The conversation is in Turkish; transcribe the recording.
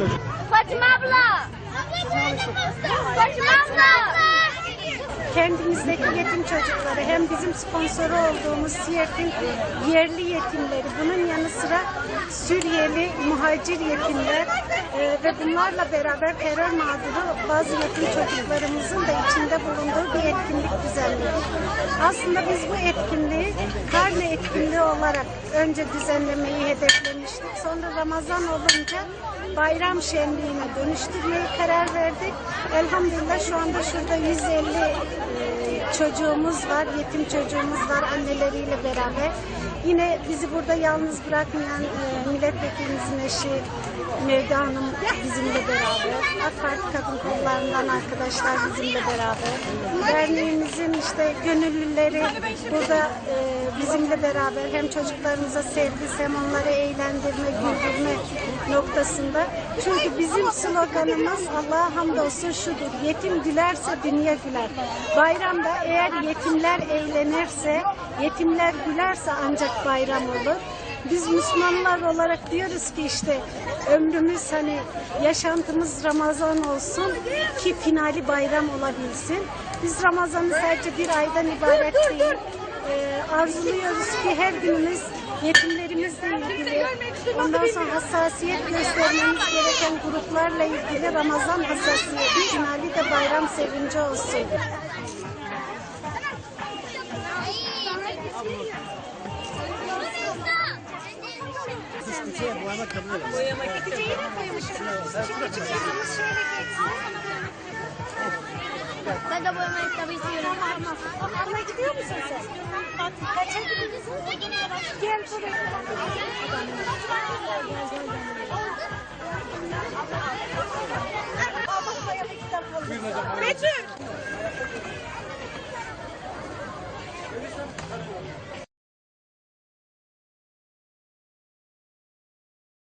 Hadi Fatma abla. Fatma abla. kendimizdeki yetim çocukları hem bizim sponsoru olduğumuz SİEF'in yerli yetimleri bunun yanı sıra Suriyeli muhacir yetimler e, ve bunlarla beraber terör mağduru bazı yetim çocuklarımızın da içinde bulunduğu bir etkinlik düzenledik. Aslında biz bu etkinliği karne etkinliği olarak önce düzenlemeyi hedeflemiştik. Sonra Ramazan olunca bayram şenliğine dönüştürmeye karar verdik. Elhamdülillah şu anda şurada 150 e, çocuğumuz var, yetim çocuğumuz var anneleriyle beraber. Yine bizi burada yalnız bırakmayan e, milletvekilimizin eşi Mevda Hanım bizimle beraber. AK Parti Kadın Kollarından arkadaşlar bizimle beraber. Derneğimizin işte gönüllüleri burada e, bizimle beraber hem çocuklarımıza sevgi hem onları eğlendirme, güldürme noktasında. Çünkü bizim sloganımız Allah'a hamdolsun şudur. Yetim gülerse dünya güler. Bayramda eğer yetimler eğlenirse, yetimler gülerse ancak bayram olur. Biz Müslümanlar olarak diyoruz ki işte ömrümüz hani yaşantımız Ramazan olsun ki finali bayram olabilsin. Biz Ramazan'ı sadece bir aydan ibaret değil. Ee, arzuluyoruz ki her günümüz yetimlerimizle ilgili, ondan sonra hassasiyet göstermemiz gereken gruplarla ilgili Ramazan hassasiyeti finali de bayram sevinci olsun. Ben de boyamayı tabii istiyorum. Okula gidiyor musun sen? Kaça gidiyorsun? Gel buraya. Betül.